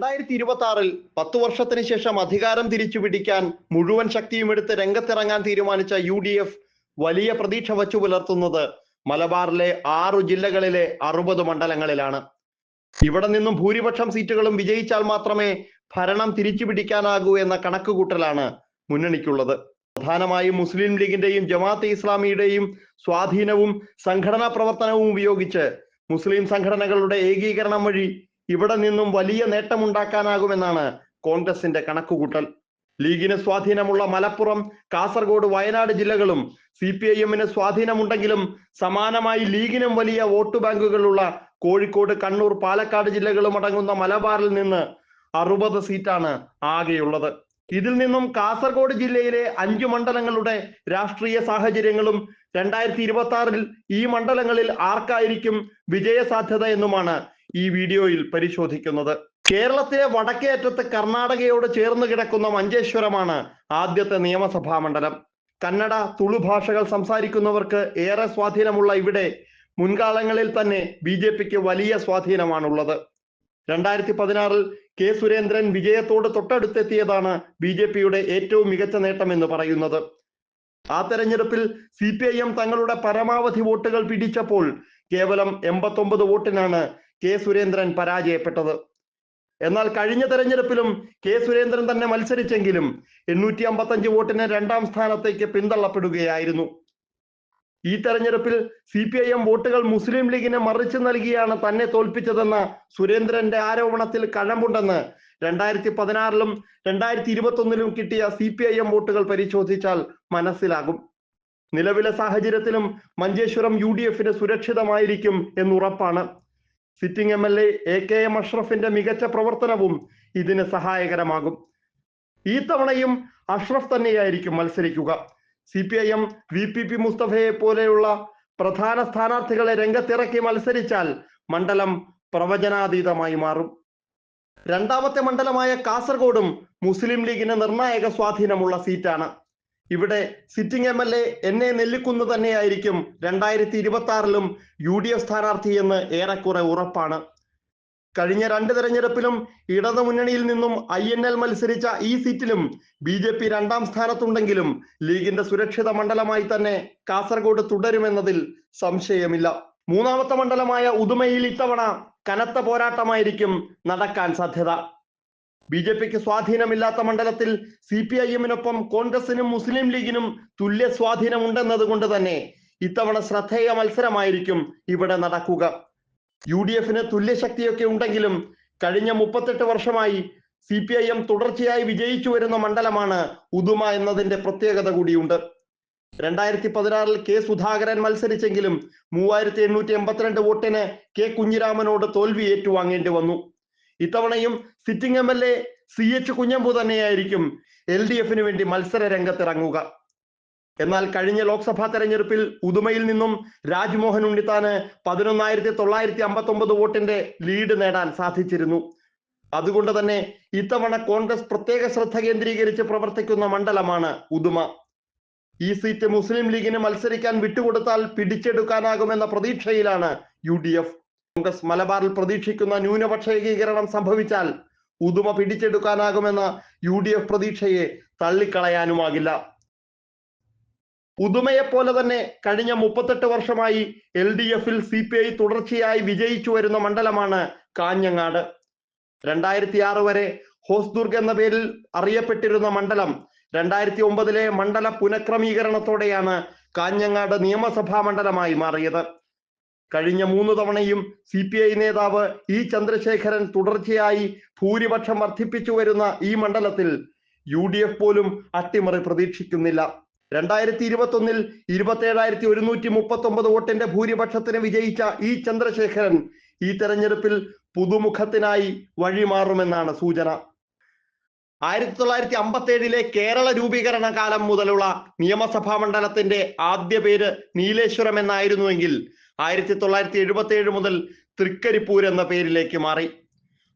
രണ്ടായിരത്തി ഇരുപത്തി ആറിൽ പത്തു വർഷത്തിന് ശേഷം അധികാരം തിരിച്ചു പിടിക്കാൻ മുഴുവൻ ശക്തിയും എടുത്ത് രംഗത്തിറങ്ങാൻ തീരുമാനിച്ച യു ഡി എഫ് വലിയ പ്രതീക്ഷ വച്ചു പുലർത്തുന്നത് മലബാറിലെ ആറു ജില്ലകളിലെ അറുപത് മണ്ഡലങ്ങളിലാണ്. ഇവിടെ നിന്നും ഭൂരിപക്ഷം സീറ്റുകളും വിജയിച്ചാൽ മാത്രമേ ഭരണം തിരിച്ചു പിടിക്കാനാകൂ എന്ന കണക്കുകൂട്ടലാണ് മുന്നണിക്കുള്ളത്. പ്രധാനമായും മുസ്ലിം ലീഗിന്റെയും ജമാഅത്തെ ഇസ്ലാമിയുടെയും സ്വാധീനവും സംഘടനാ പ്രവർത്തനവും ഉപയോഗിച്ച് മുസ്ലിം സംഘടനകളുടെ ഏകീകരണം വഴി ഇവിടെ നിന്നും വലിയ നേട്ടമുണ്ടാക്കാനാകുമെന്നാണ് കോൺഗ്രസിന്റെ കണക്കുകൂട്ടൽ. ലീഗിന് സ്വാധീനമുള്ള മലപ്പുറം കാസർഗോഡ് വയനാട് ജില്ലകളും സി പി ഐ എമ്മിന് സ്വാധീനമുണ്ടെങ്കിലും സമാനമായി ലീഗിനും വലിയ വോട്ട് ബാങ്കുകളുള്ള കോഴിക്കോട് കണ്ണൂർ പാലക്കാട് ജില്ലകളും അടങ്ങുന്ന മലബാറിൽ നിന്ന് അറുപത് സീറ്റാണ് ആകെയുള്ളത്. ഇതിൽ നിന്നും കാസർഗോഡ് ജില്ലയിലെ അഞ്ചു മണ്ഡലങ്ങളുടെ രാഷ്ട്രീയ സാഹചര്യങ്ങളും രണ്ടായിരത്തി ഇരുപത്തി ആറിൽ ഈ മണ്ഡലങ്ങളിൽ ആർക്കായിരിക്കും വിജയസാധ്യത എന്നുമാണ് ഈ വീഡിയോയിൽ പരിശോധിക്കുന്നത്. കേരളത്തിലെ വടക്കേ അറ്റത്ത് കർണാടകയോട് ചേർന്ന് കിടക്കുന്ന മഞ്ചേശ്വരമാണ് ആദ്യത്തെ നിയമസഭാ മണ്ഡലം. കന്നഡ തുളു ഭാഷകൾ സംസാരിക്കുന്നവർക്ക് ഏറെ സ്വാധീനമുള്ള ഇവിടെ മുൻകാലങ്ങളിൽ തന്നെ ബി ജെ പിക്ക് വലിയ സ്വാധീനമാണുള്ളത്. രണ്ടായിരത്തി പതിനാറിൽ കെ സുരേന്ദ്രൻ വിജയത്തോട് തൊട്ടടുത്തെത്തിയതാണ് ബി ജെ പിയുടെ ഏറ്റവും മികച്ച നേട്ടം എന്ന് പറയുന്നത്. ആ തെരഞ്ഞെടുപ്പിൽ സി പി ഐ എം തങ്ങളുടെ പരമാവധി വോട്ടുകൾ പിടിച്ചപ്പോൾ കേവലം എൺപത്തൊമ്പത് വോട്ടിനാണ് കെ സുരേന്ദ്രൻ പരാജയപ്പെട്ടത്. എന്നാൽ കഴിഞ്ഞ തെരഞ്ഞെടുപ്പിലും കെ സുരേന്ദ്രൻ തന്നെ മത്സരിച്ചെങ്കിലും എണ്ണൂറ്റി അമ്പത്തഞ്ച് വോട്ടിന് രണ്ടാം സ്ഥാനത്തേക്ക് പിന്തള്ളപ്പെടുകയായിരുന്നു. ഈ തെരഞ്ഞെടുപ്പിൽ സി പി ഐ എം വോട്ടുകൾ മുസ്ലിം ലീഗിനെ മറിച്ചു നൽകിയാണ് തന്നെ തോൽപ്പിച്ചതെന്ന സുരേന്ദ്രന്റെ ആരോപണത്തിൽ കഴമ്പുണ്ടെന്ന് രണ്ടായിരത്തി പതിനാറിലും രണ്ടായിരത്തി ഇരുപത്തി ഒന്നിലും കിട്ടിയ സി പി ഐ എം വോട്ടുകൾ പരിശോധിച്ചാൽ മനസ്സിലാകും. നിലവിലെ സാഹചര്യത്തിലും മഞ്ചേശ്വരം യു ഡി എഫിന് സുരക്ഷിതമായിരിക്കും എന്നുറപ്പാണ്. Sitting M L A A K M അഷ്റഫിന്റെ മികച്ച പ്രവർത്തനവും ഇതിന് സഹായകരമാകും. ഈ തവണയും അഷ്റഫ് തന്നെയായിരിക്കും മത്സരിക്കുക. C P I M V P P മുസ്തഫയെ പോലെയുള്ള പ്രധാന സ്ഥാനാർത്ഥികളെ രംഗത്തിറക്കി മത്സരിച്ചാൽ മണ്ഡലം പ്രവചനാതീതമായി മാറും. രണ്ടാമത്തെ മണ്ഡലമായ കാസർഗോഡും മുസ്ലിം ലീഗിന് നിർണായക സ്വാധീനമുള്ള സീറ്റാണ്. ഇവിടെ സിറ്റിംഗ് എം എൽ എ എന്നെ നെല്ലിക്കുന്ന് തന്നെയായിരിക്കും രണ്ടായിരത്തി ഇരുപത്തി ആറിലും യു ഡി എഫ് സ്ഥാനാർത്ഥി എന്ന് ഏറെക്കുറെ ഉറപ്പാണ്. കഴിഞ്ഞ രണ്ട് തെരഞ്ഞെടുപ്പിലും ഇടതു മുന്നണിയിൽ നിന്നും ഐ എൻ എൽ മത്സരിച്ച ഈ സീറ്റിലും ബി ജെ പി രണ്ടാം സ്ഥാനത്തുണ്ടെങ്കിലും ലീഗിന്റെ സുരക്ഷിത മണ്ഡലമായി തന്നെ കാസർഗോഡ് തുടരുമെന്നതിൽ സംശയമില്ല. മൂന്നാമത്തെ മണ്ഡലമായ ഉദുമയിൽ ഇത്തവണ കനത്ത പോരാട്ടമായിരിക്കും നടക്കാൻ സാധ്യത. ബി ജെ പിക്ക് സ്വാധീനമില്ലാത്ത മണ്ഡലത്തിൽ സി പി ഐ എമ്മിനൊപ്പം കോൺഗ്രസിനും മുസ്ലിം ലീഗിനും തുല്യ സ്വാധീനമുണ്ടെന്നത് കൊണ്ട് തന്നെ ഇത്തവണ ശ്രദ്ധേയ മത്സരമായിരിക്കും ഇവിടെ നടക്കുക. യു ഡി എഫിന് തുല്യശക്തിയൊക്കെ ഉണ്ടെങ്കിലും കഴിഞ്ഞ മുപ്പത്തെട്ട് വർഷമായി സി പി ഐ എം തുടർച്ചയായി വിജയിച്ചു വരുന്ന മണ്ഡലമാണ് ഉദുമ എന്നതിന്റെ പ്രത്യേകത കൂടിയുണ്ട്. രണ്ടായിരത്തി പതിനാറിൽ കെ സുധാകരൻ മത്സരിച്ചെങ്കിലും മൂവായിരത്തി എണ്ണൂറ്റി എൺപത്തിരണ്ട് വോട്ടിന് കെ കുഞ്ഞിരാമനോട് തോൽവി ഏറ്റുവാങ്ങേണ്ടി വന്നു. ഇത്തവണയും sitting M L A C H Kunhambu തന്നെയായിരിക്കും എൽ ഡി എഫിന് വേണ്ടി മത്സര രംഗത്തിറങ്ങുക. എന്നാൽ കഴിഞ്ഞ ലോക്സഭാ തെരഞ്ഞെടുപ്പിൽ ഉദുമയിൽ നിന്നും രാജ്മോഹൻ ഉണ്ണിത്താന് പതിനൊന്നായിരത്തി തൊള്ളായിരത്തി അമ്പത്തി ഒമ്പത് വോട്ടിന്റെ ലീഡ് നേടാൻ സാധിച്ചിരുന്നു. അതുകൊണ്ട് തന്നെ ഇത്തവണ കോൺഗ്രസ് പ്രത്യേക ശ്രദ്ധ കേന്ദ്രീകരിച്ച് പ്രവർത്തിക്കുന്ന മണ്ഡലമാണ് ഉദുമ. ഈ സീറ്റ് മുസ്ലിം ലീഗിന് മത്സരിക്കാൻ വിട്ടുകൊടുത്താൽ പിടിച്ചെടുക്കാനാകുമെന്ന പ്രതീക്ഷയിലാണ് യു കോൺഗ്രസ് മലബാറിൽ പ്രതീക്ഷിക്കുന്ന ന്യൂനപക്ഷ ഏകീകരണം സംഭവിച്ചാൽ ഉദുമ പിടിച്ചെടുക്കാനാകുമെന്ന യു ഡി എഫ് പ്രതീക്ഷയെ തള്ളിക്കളയാനുമാകില്ല. ഉദുമയെ പോലെ തന്നെ കഴിഞ്ഞ മുപ്പത്തെട്ട് വർഷമായി എൽ ഡി എഫിൽ സി പി ഐ തുടർച്ചയായി വിജയിച്ചു വരുന്ന മണ്ഡലമാണ് കാഞ്ഞങ്ങാട്. രണ്ടായിരത്തി ആറ് വരെ ഹോസ്ദുർഗ് എന്ന പേരിൽ അറിയപ്പെട്ടിരുന്ന മണ്ഡലം രണ്ടായിരത്തി ഒമ്പതിലെ മണ്ഡല പുനഃക്രമീകരണത്തോടെയാണ് കാഞ്ഞങ്ങാട് നിയമസഭാ മണ്ഡലമായി മാറിയത്. കഴിഞ്ഞ മൂന്ന് തവണയും സി പി ഐ നേതാവ് ഇ ചന്ദ്രശേഖരൻ തുടർച്ചയായി ഭൂരിപക്ഷം വർദ്ധിപ്പിച്ചു വരുന്ന ഈ മണ്ഡലത്തിൽ യു ഡി എഫ് പോലും അട്ടിമറി പ്രതീക്ഷിക്കുന്നില്ല. രണ്ടായിരത്തി ഇരുപത്തി ഒന്നിൽ ഇരുപത്തി ഏഴായിരത്തി ഒരുന്നൂറ്റി മുപ്പത്തി ഒമ്പത് വോട്ടിന്റെ ഭൂരിപക്ഷത്തിന് വിജയിച്ച ഇ ചന്ദ്രശേഖരൻ ഈ തെരഞ്ഞെടുപ്പിൽ പുതുമുഖത്തിനായി വഴിമാറുമെന്നാണ് സൂചന. ആയിരത്തി തൊള്ളായിരത്തി അമ്പത്തി ഏഴിലെ കേരള രൂപീകരണ കാലം മുതലുള്ള നിയമസഭാ മണ്ഡലത്തിന്റെ ആദ്യ പേര് നീലേശ്വരം എന്നായിരുന്നുവെങ്കിൽ ആയിരത്തി തൊള്ളായിരത്തി എഴുപത്തി ഏഴ് മുതൽ തൃക്കരിപ്പൂർ എന്ന പേരിലേക്ക് മാറി.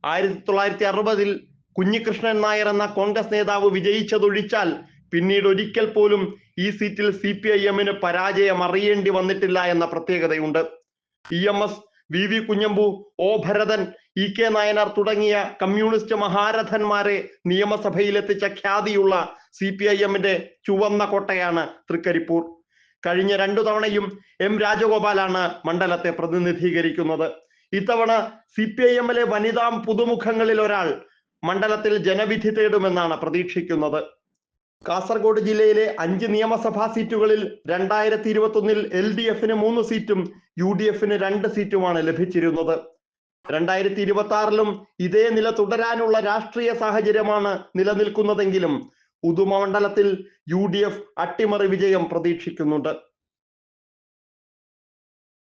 ആയിരത്തി തൊള്ളായിരത്തി അറുപതിൽ കുഞ്ഞികൃഷ്ണൻ നായർ എന്ന കോൺഗ്രസ് നേതാവ് വിജയിച്ചതൊഴിച്ചാൽ പിന്നീട് ഒരിക്കൽ പോലും ഈ സീറ്റിൽ സി പി ഐ എമ്മിന് പരാജയം അറിയേണ്ടി വന്നിട്ടില്ല എന്ന പ്രത്യേകതയുണ്ട്. E M S V V Kunhambu O Bharathan E K Nayanar തുടങ്ങിയ കമ്മ്യൂണിസ്റ്റ് മഹാരഥന്മാരെ നിയമസഭയിലെത്തിച്ച ഖ്യാതിയുള്ള സി പി ഐ എമ്മിന്റെ ചുവന്ന കോട്ടയാണ് തൃക്കരിപ്പൂർ. കഴിഞ്ഞ രണ്ടു തവണയും എം രാജഗോപാലാണ് മണ്ഡലത്തെ പ്രതിനിധീകരിക്കുന്നത്. ഇത്തവണ സി പി ഐ എമ്മിലെ വനിതാ പുതുമുഖങ്ങളിൽ ഒരാൾ മണ്ഡലത്തിൽ ജനവിധി തേടുമെന്നാണ് പ്രതീക്ഷിക്കുന്നത്. കാസർഗോഡ് ജില്ലയിലെ അഞ്ച് നിയമസഭാ സീറ്റുകളിൽ രണ്ടായിരത്തി ഇരുപത്തി ഒന്നിൽ എൽ ഡി എഫിന് മൂന്ന് സീറ്റും യു ഡി എഫിന് രണ്ട് സീറ്റുമാണ് ലഭിച്ചിരുന്നത്. രണ്ടായിരത്തി ഇരുപത്തി ആറിലും ഇതേ നില തുടരാനുള്ള രാഷ്ട്രീയ സാഹചര്യമാണ് നിലനിൽക്കുന്നതെങ്കിലും ഉദുമ മണ്ഡലത്തിൽ യു ഡി എഫ് അട്ടിമറി വിജയം പ്രതീക്ഷിക്കുന്നുണ്ട്.